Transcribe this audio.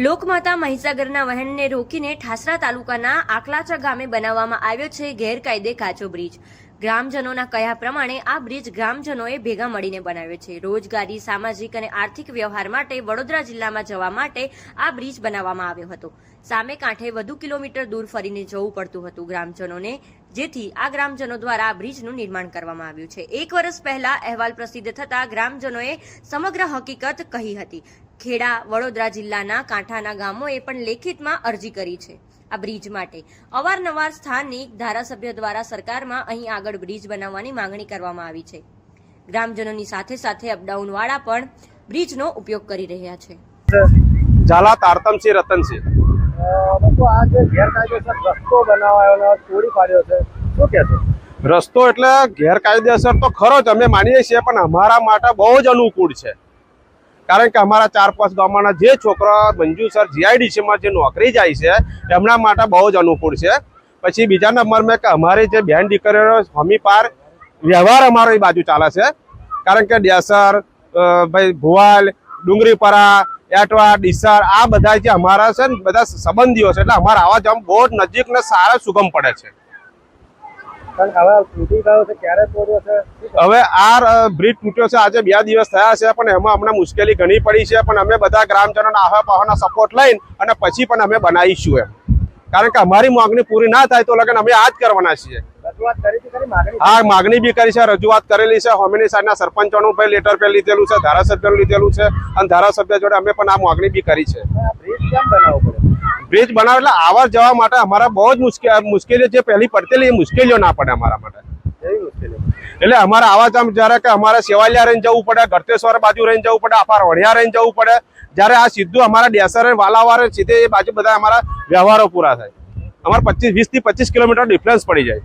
લોકમાતા મહીસાગરના વહેણને રોકીને ઠાસરા તાલુકાના આકલાચા ગામે બનાવવામાં આવ્યો છે ગેરકાયદે કાચો બ્રિજ. ગ્રામજનોના કયા પ્રમાણે આ બ્રિજ ગ્રામજનોએ ભેગા મળીને બનાવ્યો છે? રોજગારી, સામાજિક અને આર્થિક વ્યવહાર માટે વડોદરા જિલ્લામાં જવા માટે આ બ્રિજ બનાવવામાં આવ્યો હતો. સામે કાંઠે વધુ કિલોમીટર દૂર ફરીને જવું પડતું હતું ગ્રામજનોને, જેથી આ ગ્રામજનો દ્વારા આ બ્રિજનું નિર્માણ કરવામાં આવ્યું છે. એક વર્ષ પહેલા અહેવાલ પ્રસિદ્ધ થતા ગ્રામજનોએ સમગ્ર હકીકત કહી હતી. ખેડા, વડોદરા જિલ્લાના કાંઠાના ગામોએ પણ લેખિતમાં અરજી કરી છે આ બ્રિજ માટે. અવારનવાર સ્થાનિક ધારાસભ્ય દ્વારા સરકારમાં અહીં આગળ બ્રિજ બનાવવાની માંગણી કરવામાં આવી છે. ગ્રામજનોની સાથે સાથે અપડાઉન વાળા પણ બ્રિજનો ઉપયોગ કરી રહ્યા છે. ઝાલા તારતમસિંહ રતનસિંહ. લોકો આ જે ગેરકાયદેસર રસ્તો બનાવાયો ચોરી પાડ્યો છે શું કહેશો રસ્તો એટલે ગેરકાયદેસર તો ખરો જ અમે માનીએ છીએ પણ અમારા માટે બહુ જ અનુકૂળ છે. કારણ કે અમારા ચાર પાંચ ગામના જે છોકરા મંજુ સર જીઆઈડીસીમાં જે નોકરી જાય છે એમના માટે બહુ જ અનુકૂળ છે. પછી બીજા નંબરમાં કે અમારી જે બેન દીકરીઓ હમી પાર વ્યવહાર અમારો એ બાજુ ચાલે છે. કારણ કે ડેસર ભાઈ ભુવાલ ડુંગરીપરા એટવા ડીસર આ બધા જે અમારા છે ને બધા સંબંધીઓ છે એટલે અમારા આવા જમ બહુ જ નજીક ને સારા સુગમ પડે છે? હવે આ બ્રિજ તૂટ્યો છે આજે બે દિવસ થયા છે પણ એમાં અમને મુશ્કેલી ઘણી પડી છે પણ અમે બધા ગ્રામજનોના આહવા પાહવાના સપોર્ટ લઈને અને પછી પણ અમે બનાવીશું એમ. કારણ કે અમારી માંગણી પૂરી ના થાય તો લગન અમે આ જ કરવાના છીએ. ખરી માગણી? આ માગણી બી કરી છે રજૂઆત કરેલી છે. હોમિની સાઈડના સરપંચોનું ભાઈ લેટર પે લીધેલું છે ધારાસભ્યનું લીધેલું છે અને ધારાસભ્ય જોડે અમે પણ આ માગણી બી કરી છે. બ્રિજ કેમ બનાવવો બ્રિજ બનાવે એટલે આવા જવા માટે અમારા બહુ જ મુશ્કેલ મુશ્કેલીઓ જે પહેલી પડતેલી એ મુશ્કેલીઓ ના પડે અમારા માટે. મુશ્કેલી એટલે અમારે આવા જામ જ્યારે કે અમારે સેવાલિયા રહીને જવું પડે ગરતેશ્વર બાજુ રહીને જવું પડે અપાર વણિયા રહીને જવું પડે, જ્યારે આ સીધું અમારા ડેસર વાલાવાર સીધે એ બાજુ બધા અમારા વ્યવહારો પૂરા થાય. અમારે પચીસ વીસથી પચીસ કિલોમીટર ડિફરન્સ પડી જાય.